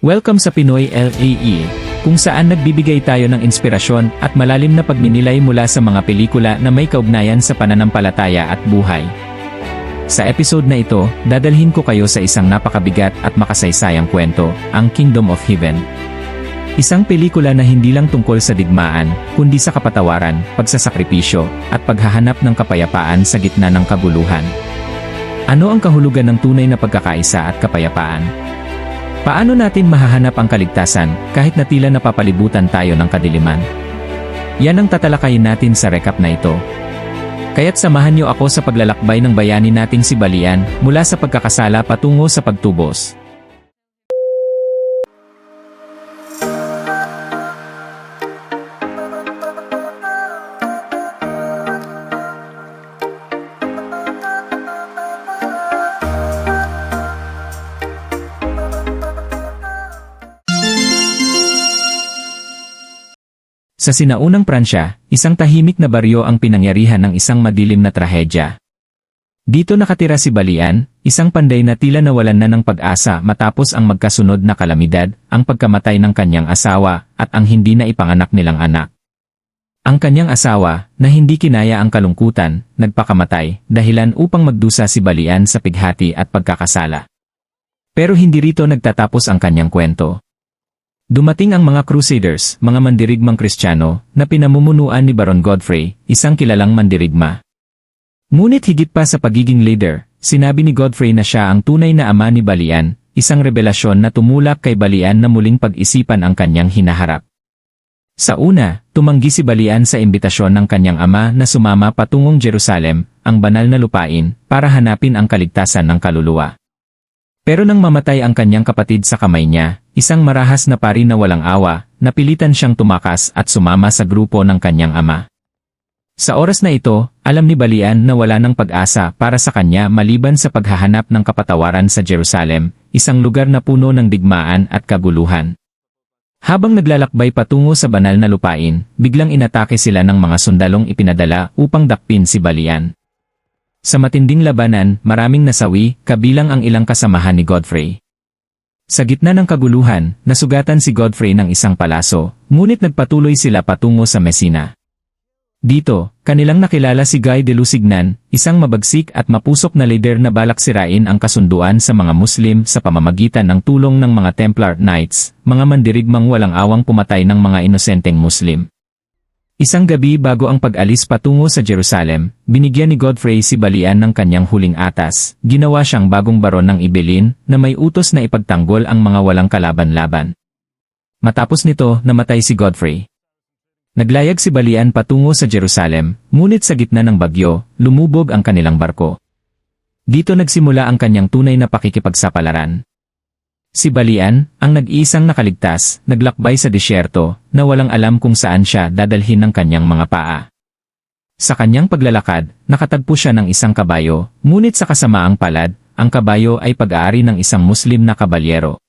Welcome sa Pinoy LAE, kung saan nagbibigay tayo ng inspirasyon at malalim na pagninilay mula sa mga pelikula na may kaugnayan sa pananampalataya at buhay. Sa episode na ito, dadalhin ko kayo sa isang napakabigat at makasaysayang kwento, ang Kingdom of Heaven. Isang pelikula na hindi lang tungkol sa digmaan, kundi sa kapatawaran, pagsasakripisyo, at paghahanap ng kapayapaan sa gitna ng kaguluhan. Ano ang kahulugan ng tunay na pagkakaisa at kapayapaan? Paano natin mahahanap ang kaligtasan kahit na tila napapalibutan tayo ng kadiliman? Yan ang tatalakayin natin sa recap na ito. Kaya't samahan niyo ako sa paglalakbay ng bayani nating si Balian mula sa pagkakasala patungo sa pagtubos. Sa sinaunang Pransya, isang tahimik na baryo ang pinangyarihan ng isang madilim na trahedya. Dito nakatira si Balian, isang panday na tila nawalan na ng pag-asa matapos ang magkasunod na kalamidad, ang pagkamatay ng kanyang asawa, at ang hindi na ipanganak nilang anak. Ang kanyang asawa, na hindi kinaya ang kalungkutan, nagpakamatay, dahilan upang magdusa si Balian sa pighati at pagkakasala. Pero hindi rito nagtatapos ang kanyang kwento. Dumating ang mga Crusaders, mga mandirigmang Kristiyano, na pinamumunuan ni Baron Godfrey, isang kilalang mandirigma. Ngunit higit pa sa pagiging leader, sinabi ni Godfrey na siya ang tunay na ama ni Balian, isang revelasyon na tumulak kay Balian na muling pag-isipan ang kanyang hinaharap. Sa una, tumanggi si Balian sa imbitasyon ng kanyang ama na sumama patungong Jerusalem, ang banal na lupain, para hanapin ang kaligtasan ng kaluluwa. Pero nang mamatay ang kanyang kapatid sa kamay niya, isang marahas na pari na walang awa, napilitan siyang tumakas at sumama sa grupo ng kanyang ama. Sa oras na ito, alam ni Balian na wala ng pag-asa para sa kanya maliban sa paghahanap ng kapatawaran sa Jerusalem, isang lugar na puno ng digmaan at kaguluhan. Habang naglalakbay patungo sa banal na lupain, biglang inatake sila ng mga sundalong ipinadala upang dakpin si Balian. Sa matinding labanan, maraming nasawi, kabilang ang ilang kasamahan ni Godfrey. Sa gitna ng kaguluhan, nasugatan si Godfrey ng isang palaso, ngunit nagpatuloy sila patungo sa Messina. Dito, kanilang nakilala si Guy de Lusignan, isang mabagsik at mapusok na leader na balak sirain ang kasunduan sa mga Muslim sa pamamagitan ng tulong ng mga Templar Knights, mga mandirigmang walang awang pumatay ng mga inosenteng Muslim. Isang gabi bago ang pag-alis patungo sa Jerusalem, binigyan ni Godfrey si Balian ng kanyang huling atas, ginawa siyang bagong baron ng Ibelin na may utos na ipagtanggol ang mga walang kalaban-laban. Matapos nito, namatay si Godfrey. Naglayag si Balian patungo sa Jerusalem, ngunit sa gitna ng bagyo, lumubog ang kanilang barko. Dito nagsimula ang kanyang tunay na pakikipagsapalaran. Si Balian, ang nag-iisang nakaligtas, naglakbay sa disyerto, na walang alam kung saan siya dadalhin ng kanyang mga paa. Sa kanyang paglalakad, nakatagpo siya ng isang kabayo, ngunit sa kasamaang palad, ang kabayo ay pag-aari ng isang Muslim na kabalyero.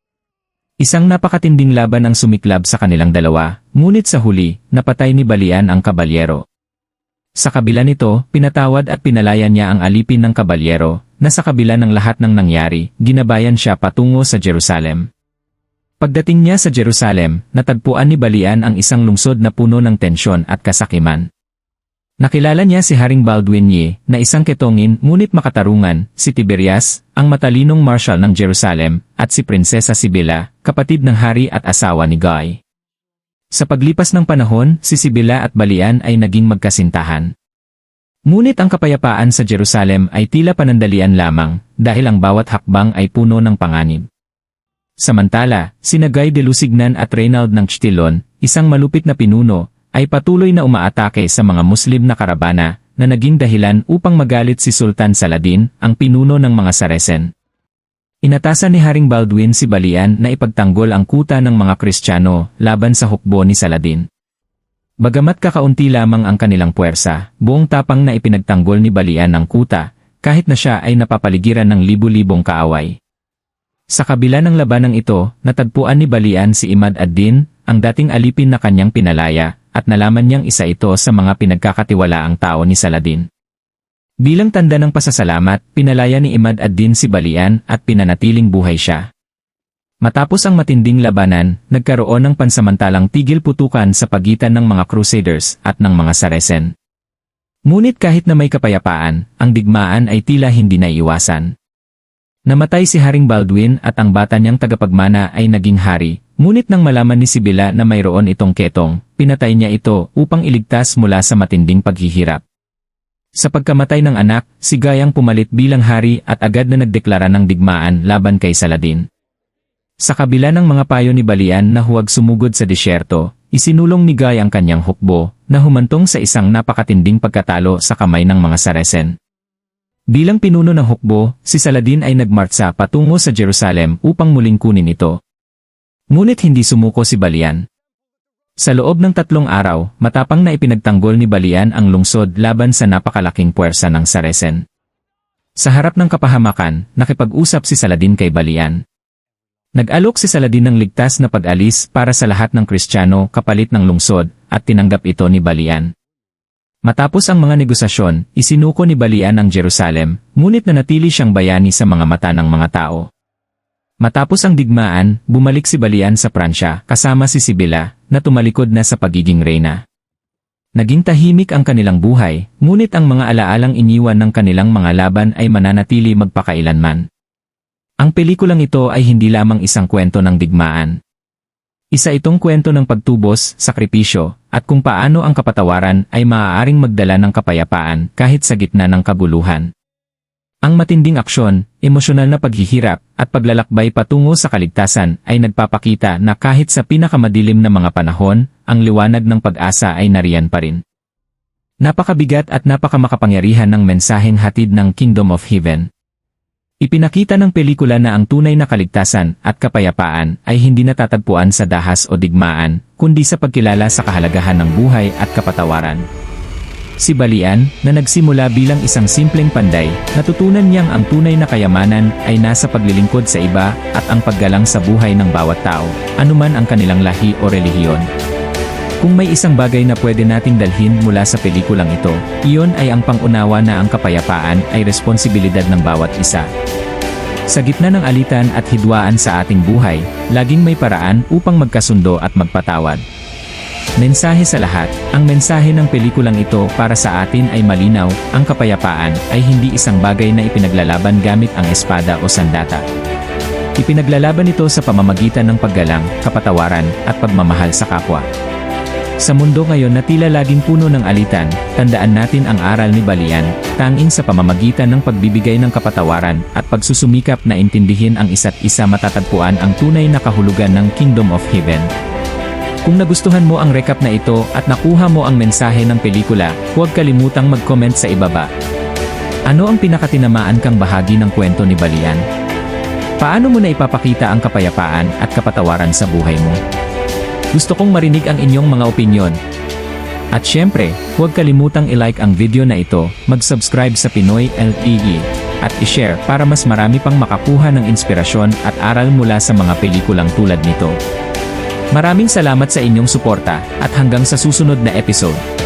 Isang napakatinding laban ang sumiklab sa kanilang dalawa, ngunit sa huli, napatay ni Balian ang kabalyero. Sa kabila nito, pinatawad at pinalayan niya ang alipin ng kabalyero, na sa kabila ng lahat ng nangyari, ginabayan siya patungo sa Jerusalem. Pagdating niya sa Jerusalem, natagpuan ni Balian ang isang lungsod na puno ng tensyon at kasakiman. Nakilala niya si Haring Baldwin Ye, na isang ketongin ngunit makatarungan, si Tiberias, ang matalinong marshal ng Jerusalem, at si Prinsesa Sibila, kapatid ng hari at asawa ni Guy. Sa paglipas ng panahon, si Sibila at Balian ay naging magkasintahan. Ngunit ang kapayapaan sa Jerusalem ay tila panandalian lamang, dahil ang bawat hakbang ay puno ng panganib. Samantala, sina Guy de Lusignan at Reynald ng Chtilon, isang malupit na pinuno, ay patuloy na umaatake sa mga Muslim na karabana, na naging dahilan upang magalit si Sultan Saladin, ang pinuno ng mga Saresen. Inatasan ni Haring Baldwin si Balian na ipagtanggol ang kuta ng mga Kristiyano laban sa hukbo ni Saladin. Bagamat kakaunti lamang ang kanilang puwersa, buong tapang na ipinagtanggol ni Balian ang kuta, kahit na siya ay napapaligiran ng libu-libong kaaway. Sa kabila ng labanang ito, natagpuan ni Balian si Imad ad-Din, ang dating alipin na kanyang pinalaya, at nalaman niyang isa ito sa mga pinagkakatiwalaang tao ni Saladin. Bilang tanda ng pasasalamat, pinalaya ni Imad ad-Din si Balian at pinanatiling buhay siya. Matapos ang matinding labanan, nagkaroon ng pansamantalang tigil putukan sa pagitan ng mga Crusaders at ng mga Saracen. Ngunit kahit na may kapayapaan, ang digmaan ay tila hindi naiiwasan. Namatay si Haring Baldwin at ang bata niyang tagapagmana ay naging hari, ngunit nang malaman ni Sibila na mayroon itong ketong, pinatay niya ito upang iligtas mula sa matinding paghihirap. Sa pagkamatay ng anak, si Gayang pumalit bilang hari at agad na nagdeklara ng digmaan laban kay Saladin. Sa kabila ng mga payo ni Balian na huwag sumugod sa disyerto, isinulong ni Guy ang kanyang hukbo na humantong sa isang napakatinding pagkatalo sa kamay ng mga Saracen. Bilang pinuno ng hukbo, si Saladin ay nagmartsa patungo sa Jerusalem upang muling kunin ito. Ngunit hindi sumuko si Balian. Sa loob ng tatlong araw, matapang na ipinagtanggol ni Balian ang lungsod laban sa napakalaking puwersa ng Saracen. Sa harap ng kapahamakan, nakipag-usap si Saladin kay Balian. Nag-alok si Saladin ng ligtas na pag-alis para sa lahat ng Kristiyano kapalit ng lungsod at tinanggap ito ni Balian. Matapos ang mga negosasyon, isinuko ni Balian ang Jerusalem, ngunit nanatili siyang bayani sa mga mata ng mga tao. Matapos ang digmaan, bumalik si Balian sa Pransya kasama si Sibila na tumalikod na sa pagiging reyna. Naging tahimik ang kanilang buhay, ngunit ang mga alaalang iniwan ng kanilang mga laban ay mananatili magpakailanman. Ang pelikulang ito ay hindi lamang isang kwento ng digmaan. Isa itong kwento ng pagtubos, sakripisyo, at kung paano ang kapatawaran ay maaaring magdala ng kapayapaan kahit sa gitna ng kabuluhan. Ang matinding aksyon, emosyonal na paghihirap, at paglalakbay patungo sa kaligtasan ay nagpapakita na kahit sa pinakamadilim na mga panahon, ang liwanag ng pag-asa ay nariyan pa rin. Napakabigat at napakamakapangyarihan ng mensaheng hatid ng Kingdom of Heaven. Ipinakita ng pelikula na ang tunay na kaligtasan at kapayapaan ay hindi natatagpuan sa dahas o digmaan, kundi sa pagkilala sa kahalagahan ng buhay at kapatawaran. Si Balian, na nagsimula bilang isang simpleng panday, natutunan niyang ang tunay na kayamanan ay nasa paglilingkod sa iba at ang paggalang sa buhay ng bawat tao, anuman ang kanilang lahi o relihiyon. Kung may isang bagay na pwede nating dalhin mula sa pelikulang ito, iyon ay ang pangunawa na ang kapayapaan ay responsibilidad ng bawat isa. Sa gitna ng alitan at hidwaan sa ating buhay, laging may paraan upang magkasundo at magpatawad. Mensahe sa lahat, ang mensahe ng pelikulang ito para sa atin ay malinaw, ang kapayapaan ay hindi isang bagay na ipinaglalaban gamit ang espada o sandata. Ipinaglalaban ito sa pamamagitan ng paggalang, kapatawaran, at pagmamahal sa kapwa. Sa mundo ngayon na tila laging puno ng alitan, tandaan natin ang aral ni Balian, tanging sa pamamagitan ng pagbibigay ng kapatawaran at pagsusumikap na intindihin ang isa't isa matatagpuan ang tunay na kahulugan ng Kingdom of Heaven. Kung nagustuhan mo ang recap na ito at nakuha mo ang mensahe ng pelikula, huwag kalimutang mag-comment sa ibaba. Ano ang pinakatinamaan kang bahagi ng kwento ni Balian? Paano mo na ipapakita ang kapayapaan at kapatawaran sa buhay mo? Gusto kong marinig ang inyong mga opinyon. At syempre, huwag kalimutang i-like ang video na ito, mag-subscribe sa Pinoy LTE, at i-share para mas marami pang makakuha ng inspirasyon at aral mula sa mga pelikulang tulad nito. Maraming salamat sa inyong suporta at hanggang sa susunod na episode.